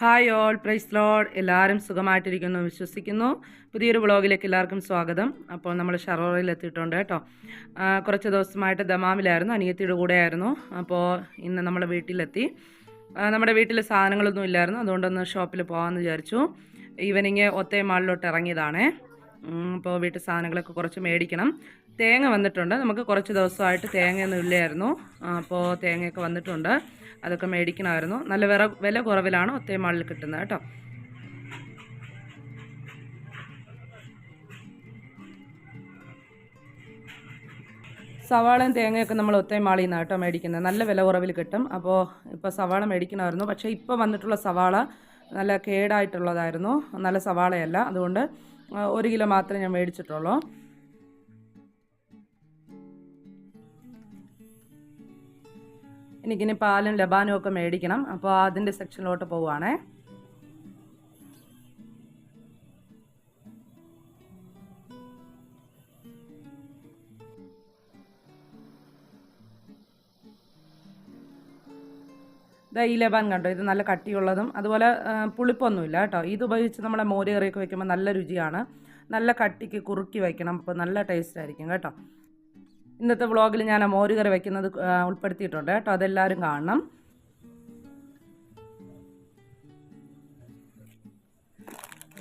Hi all price load. എല്ലാവരും സുഖമായിട്ടിരിക്കുന്നു വിശ്വസിക്കുന്നു. പുതിയൊരു വ്ളോഗിലേക്ക് എല്ലാവർക്കും സ്വാഗതം. അപ്പോൾ നമ്മൾ ഷറോറയിൽ എത്തിയിട്ടുണ്ട് കേട്ടോ. കുറച്ച് ദിവസമായിട്ട് ദമാമിലായിരുന്നു അനിയത്തിയുടെ കൂടെ ആയിരുന്നു അപ്പോൾ ഇന്ന് നമ്മുടെ വീട്ടിലെത്തി. നമ്മുടെ വീട്ടിൽ സാധനങ്ങളൊന്നും ഇല്ലായിരുന്നു അതുകൊണ്ടൊന്ന് ഷോപ്പിൽ പോകാമെന്ന് വിചാരിച്ചു. ഈവനിങ് ഒത്തേ മാളിലോട്ട് ഇറങ്ങിയതാണേ. അപ്പോൾ വീട്ടിൽ സാധനങ്ങളൊക്കെ കുറച്ച് മേടിക്കണം. തേങ്ങ വന്നിട്ടുണ്ട്. നമുക്ക് കുറച്ച് ദിവസമായിട്ട് തേങ്ങയൊന്നും ഇല്ലായിരുന്നു. അപ്പോൾ തേങ്ങയൊക്കെ വന്നിട്ടുണ്ട്. അതൊക്കെ മേടിക്കണമായിരുന്നു. നല്ല വില വില കുറവിലാണ് ഒത്തേ മാളിൽ കിട്ടുന്നത് കേട്ടോ. സവാളയും തേങ്ങയൊക്കെ നമ്മൾ ഒത്തേ മാളിൽ നിന്നാണ് കേട്ടോ മേടിക്കുന്നത്. നല്ല വില കുറവിൽ കിട്ടും. അപ്പോൾ ഇപ്പോൾ സവാള മേടിക്കണമായിരുന്നു. പക്ഷേ ഇപ്പോൾ വന്നിട്ടുള്ള സവാള നല്ല കേടായിട്ടുള്ളതായിരുന്നു. നല്ല സവാളയല്ല. അതുകൊണ്ട് ഒരു കിലോ മാത്രമേ ഞാൻ മേടിച്ചിട്ടുള്ളൂ. എനിക്കിനി പാലും ലബാനും ഒക്കെ മേടിക്കണം. അപ്പോൾ അതിന്റെ സെക്ഷനിലോട്ട് പോവുകയാണേ ഇതാ ഈ ലബാൻ കണ്ടോ? ഇത് നല്ല കട്ടിയുള്ളതും അതുപോലെ പുളിപ്പൊന്നുമില്ല കേട്ടോ. ഇത് ഉപയോഗിച്ച് നമ്മളെ മോര് കറിയൊക്കെ വെക്കുമ്പോൾ നല്ല രുചിയാണ്. നല്ല കട്ടിക്ക് കുറുക്കി വയ്ക്കണം അപ്പോൾ നല്ല ടേസ്റ്റ് ആയിരിക്കും കേട്ടോ. ഇന്നത്തെ വ്ളോഗിൽ ഞാൻ ആ മോരുകറി വയ്ക്കുന്നത് ഉൾപ്പെടുത്തിയിട്ടുണ്ട് കേട്ടോ. അതെല്ലാവരും കാണണം.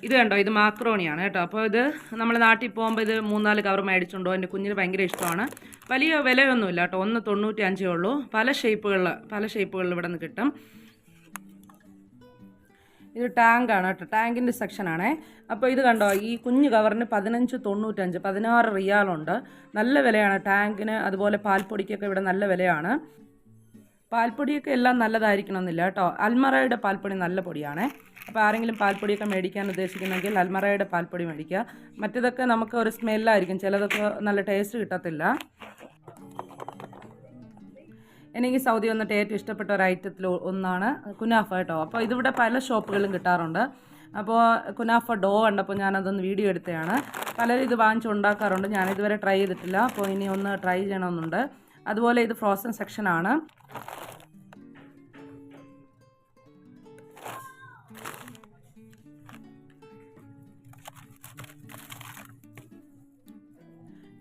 ഇത് കണ്ടോ? ഇത് മാക്രോണിയാണ് കേട്ടോ. അപ്പോൾ ഇത് നമ്മൾ നാട്ടിൽ പോകുമ്പോൾ ഇത് മൂന്നാൽ കവർ മേടിച്ചുണ്ടോ എന്റെ കുഞ്ഞിന് ഭയങ്കര ഇഷ്ടമാണ്. വലിയ വിലയൊന്നുമില്ല കേട്ടോ. ഒന്ന് തൊണ്ണൂറ്റി അഞ്ചേ ഉള്ളൂ. പല ഷേപ്പുകളിൽ പല ഷേപ്പുകളിൽ ഇവിടെ നിന്ന് കിട്ടും. ഇത് ടാങ്കാണ് കേട്ടോ. ടാങ്കിന്റെ സെക്ഷനാണേ. അപ്പോൾ ഇത് കണ്ടോ ഈ കുഞ്ഞു കവറിന് പതിനഞ്ച് തൊണ്ണൂറ്റഞ്ച് പതിനാറ് റിയാലുണ്ട് നല്ല വിലയാണ് ടാങ്കിന്. അതുപോലെ പാൽപ്പൊടിക്കൊക്കെ ഇവിടെ നല്ല വിലയാണ്. പാൽപ്പൊടിയൊക്കെ എല്ലാം നല്ലതായിരിക്കണം എന്നില്ല കേട്ടോ. അൽമറയുടെ പാൽപ്പൊടി നല്ല പൊടിയാണേ. അപ്പോൾ ആരെങ്കിലും പാൽപ്പൊടിയൊക്കെ മേടിക്കാൻ ഉദ്ദേശിക്കുന്നെങ്കിൽ അൽമറയുടെ പാൽപ്പൊടി മേടിക്കുക. മറ്റേതൊക്കെ നമുക്ക് ഒരു സ്മെല്ലായിരിക്കും. ചിലതൊക്കെ നല്ല ടേസ്റ്റ് കിട്ടത്തില്ല. എനിക്ക് സൗദി വന്നിട്ട് ഏറ്റവും ഇഷ്ടപ്പെട്ട ഒരു ഐറ്റത്തിൽ ഒന്നാണ് കുനാഫ കേട്ടോ. അപ്പോൾ ഇതിവിടെ പല ഷോപ്പുകളിലും കിട്ടാറുണ്ട്. അപ്പോൾ കുനാഫ ഡോ കണ്ടപ്പോൾ ഞാനതൊന്ന് വീഡിയോ എടുത്തതാണ്. പലരും ഇത് വാങ്ങിച്ച് ഉണ്ടാക്കാറുണ്ട്. ഞാനിതുവരെ ട്രൈ ചെയ്തിട്ടില്ല. അപ്പോൾ ഇനി ഒന്ന് ട്രൈ ചെയ്യണമെന്നുണ്ട്. അതുപോലെ ഇത് ഫ്രോസൺ സെക്ഷനാണ്.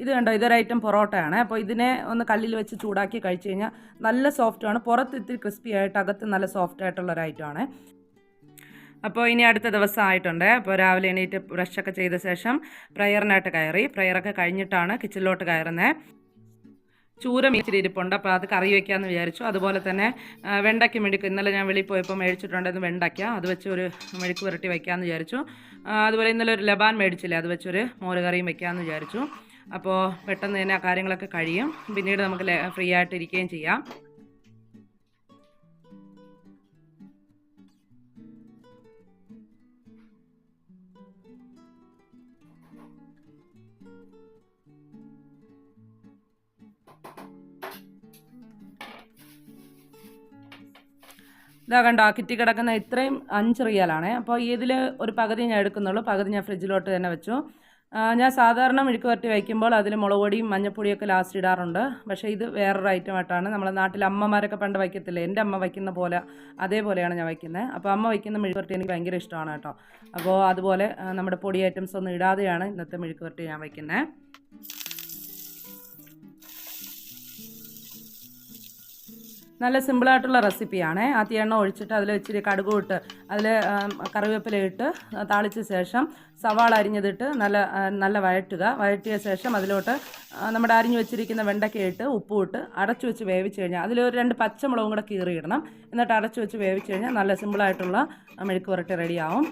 ഇത് കണ്ടോ? ഇതൊരു ഐറ്റം പൊറോട്ടയാണ്. അപ്പോൾ ഇതിനെ ഒന്ന് കല്ലിൽ വെച്ച് ചൂടാക്കി കഴിച്ചു കഴിഞ്ഞാൽ നല്ല സോഫ്റ്റാണ് പുറത്ത് ഇത്തിരി ക്രിസ്പി ആയിട്ട് അകത്ത് നല്ല സോഫ്റ്റ് ആയിട്ടുള്ള ഒരു ഐറ്റമാണ് അപ്പോൾ ഇനി അടുത്ത ദിവസം ആയിട്ടുണ്ട്. അപ്പോൾ രാവിലെ എണീറ്റ് ബ്രഷൊക്കെ ചെയ്ത ശേഷം പ്രയറിനായിട്ട് കയറി. പ്രയറൊക്കെ കഴിഞ്ഞിട്ടാണ് കിച്ചണിലോട്ട് കയറുന്നത് ചൂര ഇച്ചിരി ഇരിപ്പുണ്ട്. അപ്പോൾ അത് കറി വയ്ക്കാമെന്ന് വിചാരിച്ചു. അതുപോലെ തന്നെ വെണ്ടയ്ക്ക് മെഴുക്ക് ഇന്നലെ ഞാൻ വെളിയിൽ പോയപ്പോൾ മേടിച്ചിട്ടുണ്ടായിരുന്നു വെണ്ടയ്ക്ക. അത് വെച്ച് ഒരു മെഴുക്ക് പുരട്ടി വയ്ക്കാമെന്ന് വിചാരിച്ചു. അതുപോലെ ഇന്നലെ ഒരു ലബാൻ മേടിച്ചില്ലേ? അത് വെച്ചൊരു മോര് കറിയും വയ്ക്കാമെന്ന് വിചാരിച്ചു. അപ്പോൾ പെട്ടെന്ന് തന്നെ ആ കാര്യങ്ങളൊക്കെ കഴിയും. പിന്നീട് നമുക്ക് ഫ്രീ ആയിട്ട് ഇരിക്കുകയും ചെയ്യാം. ഇതാ കണ്ടോ കിറ്റി കിടക്കുന്ന ഇത്രയും അഞ്ച് റിയാലാണ്. അപ്പോൾ ഇതിൽ ഒരു പകുതി ഞാൻ എടുക്കുന്നുള്ളൂ. പകുതി ഞാൻ ഫ്രിഡ്ജിലോട്ട് തന്നെ വെച്ചു. ഞാൻ സാധാരണ മെഴുക്ക് വരട്ടി വയ്ക്കുമ്പോൾ അതിൽ മുളക് പൊടിയും മഞ്ഞപ്പൊടിയൊക്കെ ലാസ്റ്റ് ഇടാറുണ്ട്. പക്ഷേ ഇത് വേറൊരു ഐറ്റം ആയിട്ടാണ്. നമ്മളെ നാട്ടിൽ അമ്മമാരൊക്കെ പണ്ട് വയ്ക്കത്തില്ലേ? എന്റെ അമ്മ വയ്ക്കുന്ന പോലെ അതേപോലെയാണ് ഞാൻ വയ്ക്കുന്നത്. അപ്പോൾ അമ്മ വയ്ക്കുന്ന മെഴുക്ക് വരട്ടി എനിക്ക് ഭയങ്കര ഇഷ്ടമാണ് കേട്ടോ. അപ്പോൾ അതുപോലെ നമ്മുടെ പൊടി ഐറ്റംസ് ഒന്നും ഇടാതെയാണ് ഇന്നത്തെ മെഴുക്ക് വരട്ടി ഞാൻ വയ്ക്കുന്നത് നല്ല സിമ്പിളായിട്ടുള്ള റെസിപ്പിയാണേ ആ തീയെണ്ണ ഒഴിച്ചിട്ട് അതിൽ ഇച്ചിരി കടുക് ഇട്ട് അതിൽ കറിവേപ്പില ഇട്ട് താളിച്ച ശേഷം സവാള അരിഞ്ഞതിട്ട് നല്ല നല്ല വഴറ്റുക. വഴറ്റിയ ശേഷം അതിലോട്ട് നമ്മുടെ അരിഞ്ഞു വെച്ചിരിക്കുന്ന വെണ്ടയ്ക്ക ഇട്ട് ഉപ്പും ഇട്ട് അടച്ചു വെച്ച് വേവിച്ച് കഴിഞ്ഞാൽ അതിലൊരു രണ്ട് പച്ചമുളകും കൂടെ കീറിയിടണം. എന്നിട്ട് അടച്ചു വെച്ച് വേവിച്ച് കഴിഞ്ഞാൽ നല്ല സിമ്പിളായിട്ടുള്ള മെഴുക്ക് പുരട്ടി റെഡിയാവും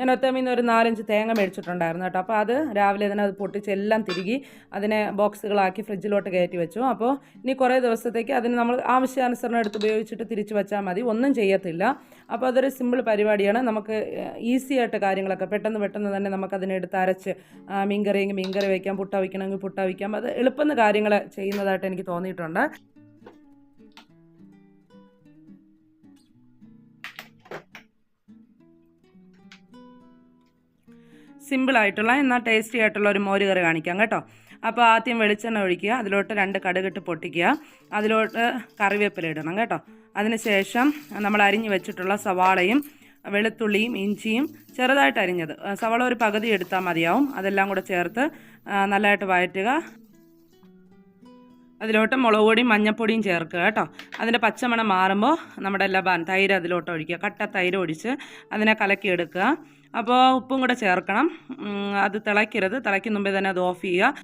ഞാൻ ഒത്തമീന്ന് ഒരു നാലഞ്ച് തേങ്ങ മേടിച്ചിട്ടുണ്ടായിരുന്നു കേട്ടോ. അപ്പോൾ അത് രാവിലെ തന്നെ അത് പൊട്ടിച്ച് എല്ലാം തിരുകി അതിനെ ബോക്സുകളാക്കി ഫ്രിഡ്ജിലോട്ട് കയറ്റി വെച്ചു. അപ്പോൾ ഇനി കുറേ ദിവസത്തേക്ക് അതിന് നമ്മൾ ആവശ്യാനുസരണം എടുത്ത് ഉപയോഗിച്ചിട്ട് തിരിച്ച് വെച്ചാൽ മതി. ഒന്നും ചെയ്യത്തില്ല. അപ്പോൾ അതൊരു സിമ്പിൾ പരിപാടിയാണ്. നമുക്ക് ഈസി ആയിട്ട് കാര്യങ്ങളൊക്കെ പെട്ടെന്ന് പെട്ടെന്ന് തന്നെ നമുക്കതിനെ എടുത്ത് അരച്ച് മീൻകറിയെങ്കിൽ മീൻകറി വയ്ക്കാം പുട്ട വയ്ക്കണമെങ്കിൽ പുട്ട വയ്ക്കാം. അത് എളുപ്പം കാര്യങ്ങൾ ചെയ്യുന്നതായിട്ട് എനിക്ക് തോന്നിയിട്ടുണ്ട്. സിമ്പിളായിട്ടുള്ള എന്നാൽ ടേസ്റ്റി ആയിട്ടുള്ള ഒരു മോര് കറി കാണിക്കാം കേട്ടോ. അപ്പോൾ ആദ്യം വെളിച്ചെണ്ണ ഒഴിക്കുക അതിലോട്ട് രണ്ട് കടുകിട്ട് പൊട്ടിക്കുക അതിലോട്ട് കറിവേപ്പില ഇടണം കേട്ടോ. അതിനുശേഷം നമ്മൾ അരിഞ്ഞു വെച്ചിട്ടുള്ള സവാളയും വെളുത്തുള്ളിയും ഇഞ്ചിയും ചെറുതായിട്ട് അരിഞ്ഞത്. സവാള ഒരു പകുതി എടുത്താൽ മതിയാവും. അതെല്ലാം കൂടെ ചേർത്ത് നല്ലതായിട്ട് വഴറ്റുക. അതിലോട്ട് മുളക് പൊടിയും മഞ്ഞൾപ്പൊടിയും ചേർക്കുക കേട്ടോ. അതിന്റെ പച്ചമണം മാറുമ്പോൾ നമ്മുടെ ലബാൻ തൈര് അതിലോട്ട് ഒഴിക്കുക. കട്ട തൈര് ഒഴിച്ച് അതിനെ കലക്കിയെടുക്കുക. അപ്പോൾ ഉപ്പും കൂടെ ചേർക്കണം. അത് തിളയ്ക്കരുത്. തിളയ്ക്കുന്ന മുമ്പേ തന്നെ അത് ഓഫ് ചെയ്യുക.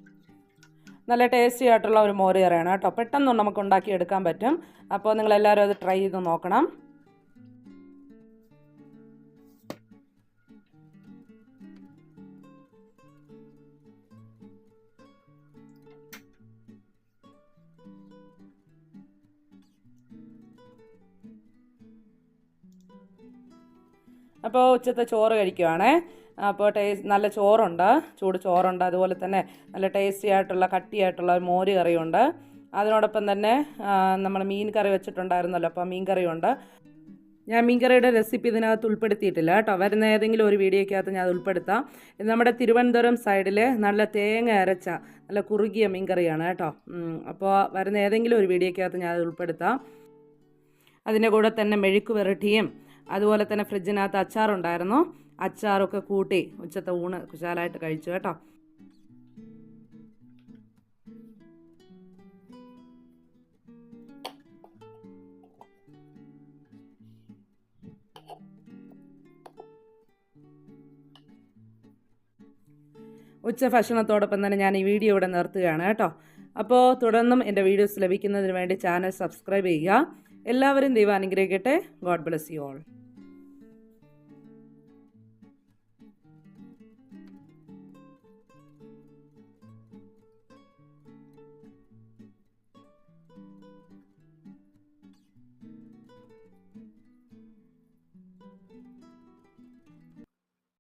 നല്ല ടേസ്റ്റി ആയിട്ടുള്ള ഒരു മോര് കറിയാണ് കേട്ടോ. പെട്ടെന്ന് നമുക്ക് ഉണ്ടാക്കി എടുക്കാൻ പറ്റും. അപ്പോൾ നിങ്ങളെല്ലാവരും അത് ട്രൈ ചെയ്ത് നോക്കണം. അപ്പോൾ ഉച്ചത്തെ ചോറ് കഴിക്കുവാണേ. അപ്പോൾ ടേസ്റ്റ് നല്ല ചോറുണ്ട്. ചൂട് ചോറുണ്ട്. അതുപോലെ തന്നെ നല്ല ടേസ്റ്റി ആയിട്ടുള്ള കട്ടിയായിട്ടുള്ള മോര് കറിയുണ്ട്. അതിനോടൊപ്പം തന്നെ നമ്മൾ മീൻ കറി വെച്ചിട്ടുണ്ടായിരുന്നല്ലോ. അപ്പോൾ മീൻ കറിയുണ്ട്. ഞാൻ മീൻ കറിയുടെ റെസിപ്പി ഇതിനകത്ത് ഉൾപ്പെടുത്തിയിട്ടില്ല കേട്ടോ. വരുന്ന ഏതെങ്കിലും ഒരു വീഡിയോയ്ക്കകത്ത് ഞാൻ അത് ഉൾപ്പെടുത്താം. ഇത് നമ്മുടെ തിരുവനന്തപുരം സൈഡിൽ നല്ല തേങ്ങ അരച്ച നല്ല കുറുകിയ മീൻ കറിയാണ് കേട്ടോ. അപ്പോൾ വരുന്ന ഏതെങ്കിലും ഒരു വീഡിയോയ്ക്കകത്ത് ഞാൻ അത് ഉൾപ്പെടുത്താം. അതിന്റെ കൂടെ തന്നെ മെഴുക്ക് പുരട്ടിയും അതുപോലെ തന്നെ ഫ്രിഡ്ജിനകത്ത് അച്ചാറുണ്ടായിരുന്നു. അച്ചാറൊക്കെ കൂട്ടി ഉച്ചത്തെ ഊണ് കുശാലായിട്ട് കഴിച്ചു കേട്ടോ. ഉച്ച ഭക്ഷണത്തോടൊപ്പം തന്നെ ഞാൻ ഈ വീഡിയോ ഇവിടെ നിർത്തുകയാണ് കേട്ടോ. അപ്പോൾ തുടർന്നും എന്റെ വീഡിയോസ് ലഭിക്കുന്നതിന് വേണ്ടി ചാനൽ സബ്സ്ക്രൈബ് ചെയ്യുക. എല്ലാവരും ദൈവം അനുഗ്രഹിക്കട്ടെ ഗോഡ് ബ്ലെസ് യു ഓൾ